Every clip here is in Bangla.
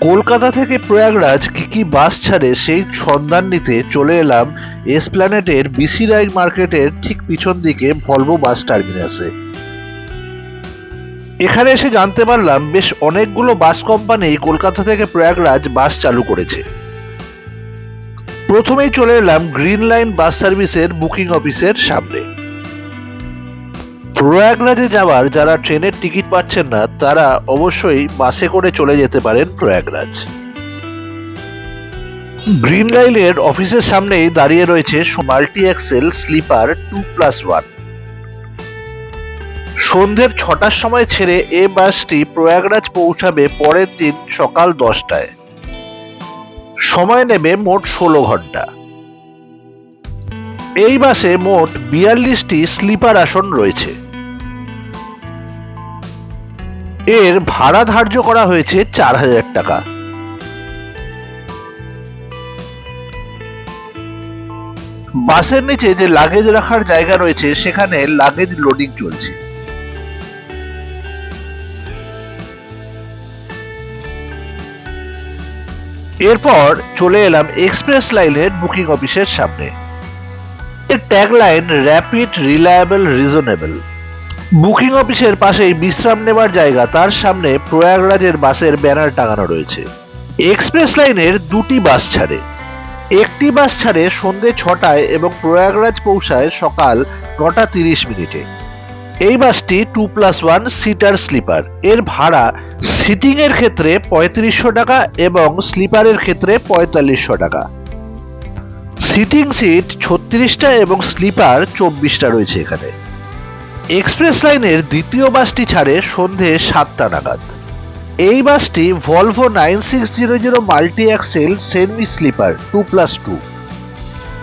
কলকাতা থেকে প্রয়াগরাজ কি কি বাস ছাড়ে সেই সন্ধান নিতে চলে এলাম এসপ্ল্যানেটের বিসি রাই মার্কেটের ঠিক পিছন দিকে ভলভো বাস টার্মিনাসে। এখানে এসে জানতে পারলাম বেশ অনেকগুলো বাস কোম্পানি কলকাতা থেকে প্রয়াগরাজ বাস চালু করেছে। প্রথমেই চলে এলাম গ্রিন লাইন বাস সার্ভিসের বুকিং অফিসের সামনে। প্রয়াগরাজে যাওয়ার যারা ট্রেনের টিকিট পাচ্ছেন না, তারা অবশ্যই বাসে করে চলে যেতে পারেন প্রয়াগরাজ। গ্রিন লাইনের অফিসের সামনেই দাঁড়িয়ে রয়েছে multi axle sleeper two plus one. সন্ধ্যের ছটার সময় ছেড়ে এ বাসটি প্রয়াগরাজ পৌঁছাবে পরের দিন সকাল দশটায়। সময় নেবে মোট ষোলো ঘণ্টা। এই বাসে মোট বিয়াল্লিশটি স্লিপার আসন রয়েছে। এর ভাড়া ধার্য করা হয়েছে চার হাজার টাকা। বাসের নিচে যে লাগেজ রাখার জায়গা রয়েছে, সেখানে লাগেজ লোডিং চলছে। এরপর চলে এলাম এক্সপ্রেস লাইনের বুকিং অফিসের সামনে। এর tagline rapid reliable reasonable booking অফিসের পাশেই বিশ্রাম নেবার জায়গা, তার সামনে প্রয়াগরাজের বাসের ব্যানার টাঙানো রয়েছে। এক্সপ্রেস লাইনের দুটি বাস ছাড়ে। একটি বাস ছাড়ে সন্ধে ছটায় এবং প্রয়াগরাজ পৌঁছায় সকাল নটা তিরিশ মিনিটে। এই বাসটি two plus one seater sleeper. এর ভাড়া সিটিং এর ক্ষেত্রে পঁয়ত্রিশশো টাকা এবং স্লিপারের ক্ষেত্রে পঁয়তাল্লিশশো টাকা। সিটিং সিট ছত্রিশটা এবং স্লিপার চব্বিশটা রয়েছে এখানে। এক্সপ্রেস লাইনের দ্বিতীয় বাসটি ছাড়ে সন্ধে সাতটা নাগাদ। এই বাসটি Volvo nine six zero zero multi axle semi sleeper two plus two.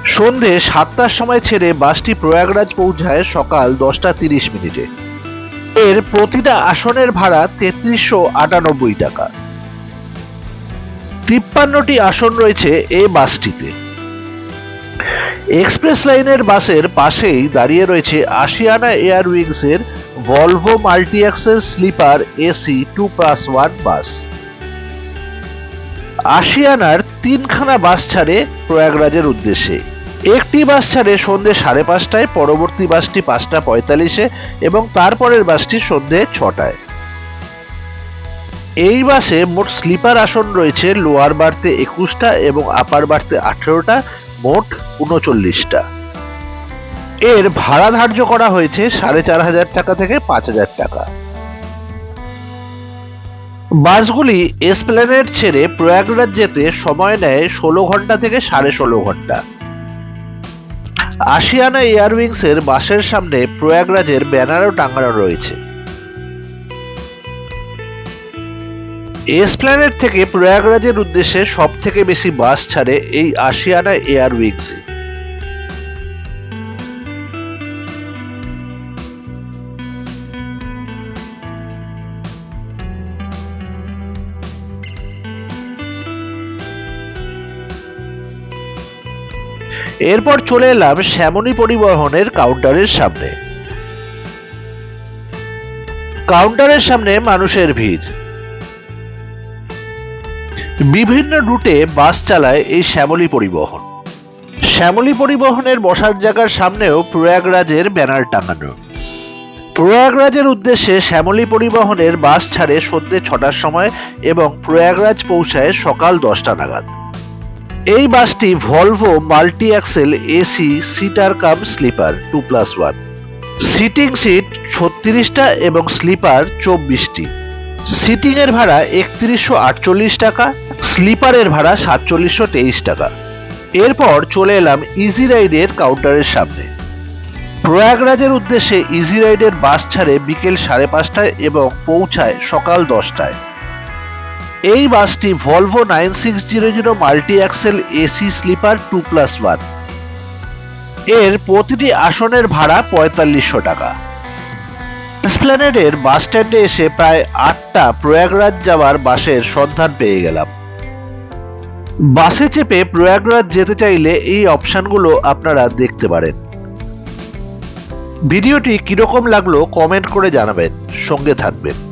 সন্ধে সাতটার সময় ছেড়ে বাসটি প্রয়াগরাজ পৌঁছায় সকাল দশটা তিরিশ মিনিটে। এর প্রতিটা আসনের ভাড়া তেত্রিশশো আটানব্বই টাকা। তিপ্পান্নটি আসন রয়েছে এই বাসটিতে। এক্সপ্রেস লাইনের বাসের পাশেই দাঁড়িয়ে রয়েছে Ashiana air উইংসের Volvo multi axle sleeper AC two plus one bus. আশিয়ানার তিনখানা বাস ছাড়ে প্রয়াগরাজের উদ্দেশ্যে। একটি বাস ছাড়ে সন্ধে সাড়ে পাঁচটায়, পরবর্তী বাসটি পাঁচটা পঁয়তাল্লিশে এবং তারপরের বাসটি সন্ধে ছটায়। এই বাসে মোট স্লিপার আসন রয়েছে লোয়ার বার্থে একুশটা এবং আপার বার্থে আঠেরোটা মোট উনচল্লিশটা। এর ভাড়া ধার্য করা হয়েছে সাড়ে চার হাজার টাকা থেকে পাঁচ হাজার টাকা। বাসগুলি এসপ্ল্যানেড ছেড়ে প্রয়াগরাজ যেতে সময় নেয় ষোলো ঘণ্টা থেকে সাড়ে ষোলো ঘণ্টা। আশিয়ানা এয়ারউইংস এর বাসের সামনে প্রয়াগরাজের ব্যানারও টাঙানো রয়েছে। এসপ্ল্যানেড থেকে প্রয়াগরাজের উদ্দেশ্যে সব থেকে বেশি বাস ছাড়ে এই আশিয়ানা এয়ারউইংসে এরপর চলে এলাম শ্যামনী পরিবহনের কাউন্টারের সামনে। কাউন্টারের সামনে মানুষের ভিড়। বিভিন্ন রুটে বাস চালায় এই শ্যামলী পরিবহন। শ্যামলী পরিবহনের বসার জায়গার সামনেও প্রয়াগরাজের ব্যানার টাঙানো। প্রয়াগরাজের উদ্দেশ্যে শ্যামলী পরিবহনের বাস ছাড়ে সন্ধ্যে ছটার সময় এবং প্রয়াগরাজ পৌঁছায় সকাল দশটা নাগাদ। এই বাসটি Volvo multi axle AC seater cum sleeper two plus one. Sitting seat ছত্রিশটা এবং স্লিপার চব্বিশটি। সিটিং এর ভাড়া একত্রিশশো আটচল্লিশ টাকা স্লিপারের ভাড়া সাতচল্লিশশো তেইশ টাকা। এরপর চলে এলাম ইজি রাইডের কাউন্টারের সামনে। প্রয়াগরাজের উদ্দেশ্যে ইজি রাইডের বাস ছাড়ে বিকেল সাড়ে পাঁচটায় এবং পৌঁছায় সকাল দশটায়। এই বাসটি Volvo nine six zero zero multi axle AC sleeper two plus one. এর প্রতিটি আসনের ভাড়া পঁয়তাল্লিশশো টাকা। স্প্ল্যানেডের বাস স্ট্যান্ডে এসে প্রায় আটটা প্রয়াগরাজ যাওয়ার বাসের সন্ধান পেয়ে গেলাম। বাসে চেপে প্রয়াগরাজ যেতে চাইলে এই অপশানগুলো আপনারা দেখতে পারেন। ভিডিওটি কীরকম লাগল কমেন্ট করে জানাবেন। সঙ্গে থাকবেন।